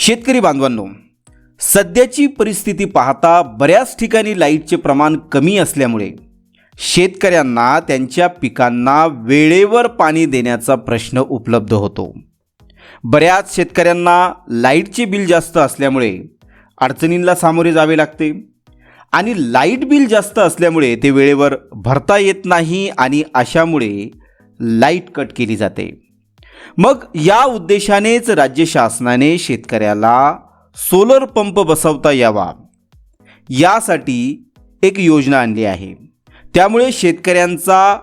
शेतकरी बांधवांनो सध्याची परिस्थिती पाहता बऱ्याच ठिकाणी लाईटचे प्रमाण कमी असल्यामुळे शेतकऱ्यांना त्यांच्या पिकांना वेळेवर पाणी देण्याचा प्रश्न उपलब्ध होतो. बऱ्याच शेतकऱ्यांना लाईटचे बिल जास्त असल्यामुळे अडचणींना सामोरे जावे लागते आणि लाइट बिल जास्त असल्यामुळे ते वेळेवर भरता येत नाही आणि अशामुळे लाइट कट केली जाते. मग या उद्देशानेच राज्य शासनाने शेतकऱ्याला सोलर पंप बसवता यावा. यासाठी एक योजना आणली आहे. त्यामुळे शेतकऱ्यांचा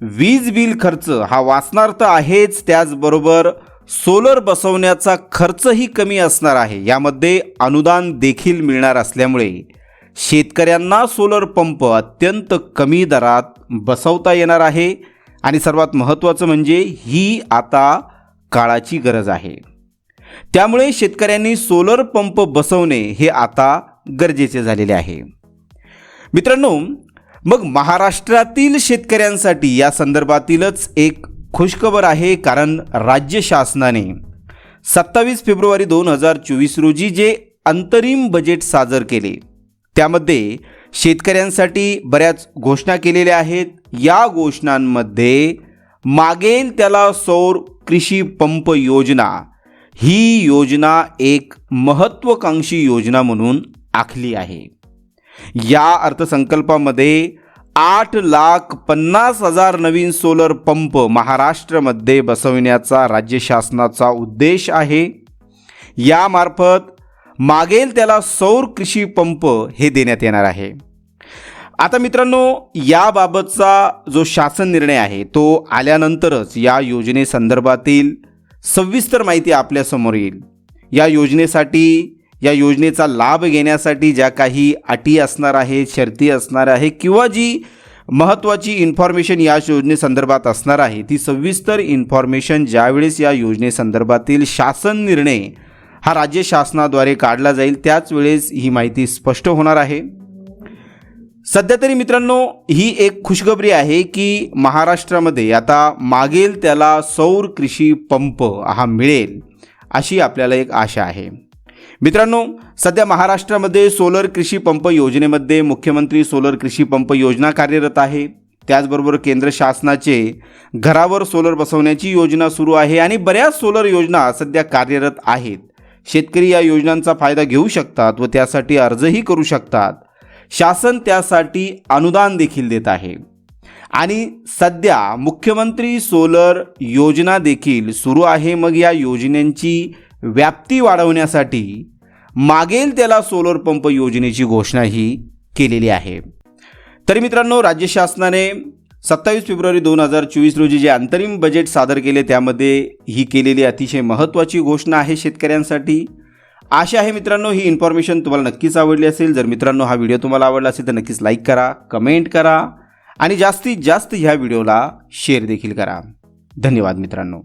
वीज बिल खर्च हा वाचणार तर आहेच त्याचबरोबर सोलर बसवण्याचा खर्चही कमी असणार आहे. यामध्ये अनुदान देखील मिळणार असल्यामुळे शेतकऱ्यांना सोलर पंप अत्यंत कमी दरात बसवता येणार आहे. आणि सर्वात महत्त्वाचं म्हणजे ही आता काळाची गरज आहे. त्यामुळे शेतकऱ्यांनी सोलर पंप बसवणे हे आता गरजेचे झालेले आहे. मित्रांनो मग महाराष्ट्रातील शेतकऱ्यांसाठी या संदर्भातीलच एक खुशखबर आहे कारण राज्य शासनाने सत्तावीस फेब्रुवारी दोन हजार चोवीस रोजी जे अंतरिम बजेट सादर केले त्यामध्ये शेतकऱ्यांसाठी बऱ्याच घोषणा केलेल्या आहेत. या घोषणांमध्ये मागेल त्याला सौर कृषी पंप योजना. ही योजना एक महत्त्वाकांक्षी योजना म्हणून आखली आहे. या अर्थसंकल्पामध्ये आठ लाख पन्नास हजार नवीन सोलर पंप महाराष्ट्रामध्ये बसवण्याचा राज्य शासनाचा उद्देश आहे. यामार्फत मागेल त्याला सौर कृषी पंप हे देण्यात येणार आहे. आता मित्रांनो याबाबतचा जो शासन निर्णय आहे तो आल्यानंतरच या योजनेसंदर्भातील सविस्तर माहिती आपल्यासमोर येईल. या योजनेसाठी या योजनेचा लाभ घेण्यासाठी ज्या काही अटी असणार आहेत शर्ती असणार आहे किंवा जी महत्त्वाची इन्फॉर्मेशन या योजनेसंदर्भात असणार आहे ती सविस्तर इन्फॉर्मेशन ज्यावेळेस या योजनेसंदर्भातील शासन निर्णय हा राज्य शासनाद्वारे काढला जाईल त्याच वेळेस ही माहिती स्पष्ट होणार आहे. सध्या तरी मित्रांनो ही एक खुशखबरी आहे की महाराष्ट्रामध्ये आता मागेल त्याला सौर कृषी पंप हा मिळेल अशी आपल्याला एक आशा आहे. मित्रांनो सध्या महाराष्ट्रामध्ये सोलर कृषी पंप योजनेमध्ये मुख्यमंत्री सोलर कृषी पंप योजना कार्यरत आहे. त्याचबरोबर केंद्र शासनाचे घरावर सोलर बसवण्याची योजना सुरू आहे आणि बऱ्याच सोलर योजना सध्या कार्यरत आहेत. शेतकरी या योजनांचा फायदा घेऊ शकतात व त्यासाठी अर्जही करू शकतात. शासन त्यासाठी अनुदान देखील देत आहे. आणि सध्या मुख्यमंत्री सोलर योजना देखील सुरू आहे. मग या योजनेची व्याप्ती वाढवण्यासाठी मागेल त्याला सोलर पंप योजनेची घोषणाही केलेली आहे. तरी मित्रांनो राज्य शासनाने सत्तावीस फेब्रुवारी दोन हजार चोवीस रोजी जे अंतरिम बजेट सादर केले त्यामध्ये ही केलेली अतिशय महत्त्वाची घोषणा आहे शेतकऱ्यांसाठी. आशा आहे मित्रांनो ही इन्फॉर्मेशन तुम्हाला नक्कीच आवडली असेल. जर मित्रांनो हा व्हिडिओ तुम्हाला आवडला असेल तर नक्कीच लाईक करा कमेंट करा आणि जास्तीत जास्त ह्या व्हिडिओला शेअर देखील करा. धन्यवाद मित्रांनो.